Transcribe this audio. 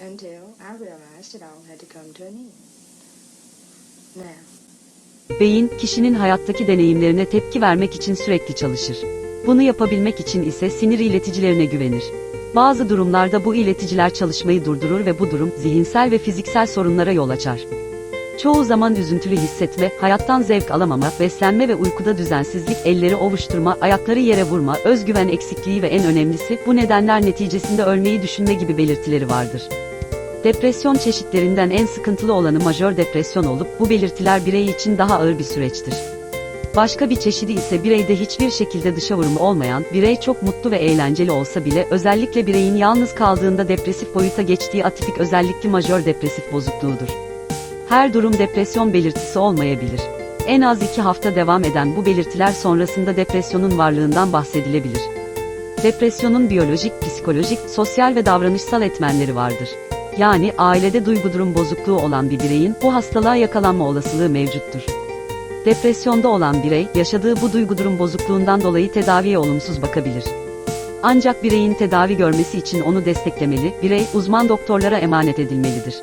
until I realized it all had to come to an end. Now, Beyin, kişinin hayattaki deneyimlerine tepki vermek için sürekli çalışır. Bunu yapabilmek için ise sinir ileticilerine güvenir. Bazı durumlarda bu ileticiler çalışmayı durdurur ve bu durum zihinsel ve fiziksel sorunlara yol açar. Çoğu zaman üzüntülü hissetme, hayattan zevk alamama, beslenme ve uykuda düzensizlik, elleri ovuşturma, ayakları yere vurma, özgüven eksikliği ve en önemlisi bu nedenler neticesinde ölmeyi düşünme gibi belirtileri vardır. Depresyon çeşitlerinden en sıkıntılı olanı majör depresyon olup bu belirtiler birey için daha ağır bir süreçtir. Başka bir çeşidi ise bireyde hiçbir şekilde dışa vurumu olmayan, birey çok mutlu ve eğlenceli olsa bile özellikle bireyin yalnız kaldığında depresif boyuta geçtiği atipik özellikli majör depresif bozukluğudur. Her durum depresyon belirtisi olmayabilir. En az iki hafta devam eden bu belirtiler sonrasında depresyonun varlığından bahsedilebilir. Depresyonun biyolojik, psikolojik, sosyal ve davranışsal etmenleri vardır. Yani ailede duygu durum bozukluğu olan bir bireyin bu hastalığa yakalanma olasılığı mevcuttur. Depresyonda olan birey, yaşadığı bu duygu durum bozukluğundan dolayı tedaviye olumsuz bakabilir. Ancak bireyin tedavi görmesi için onu desteklemeli, birey uzman doktorlara emanet edilmelidir.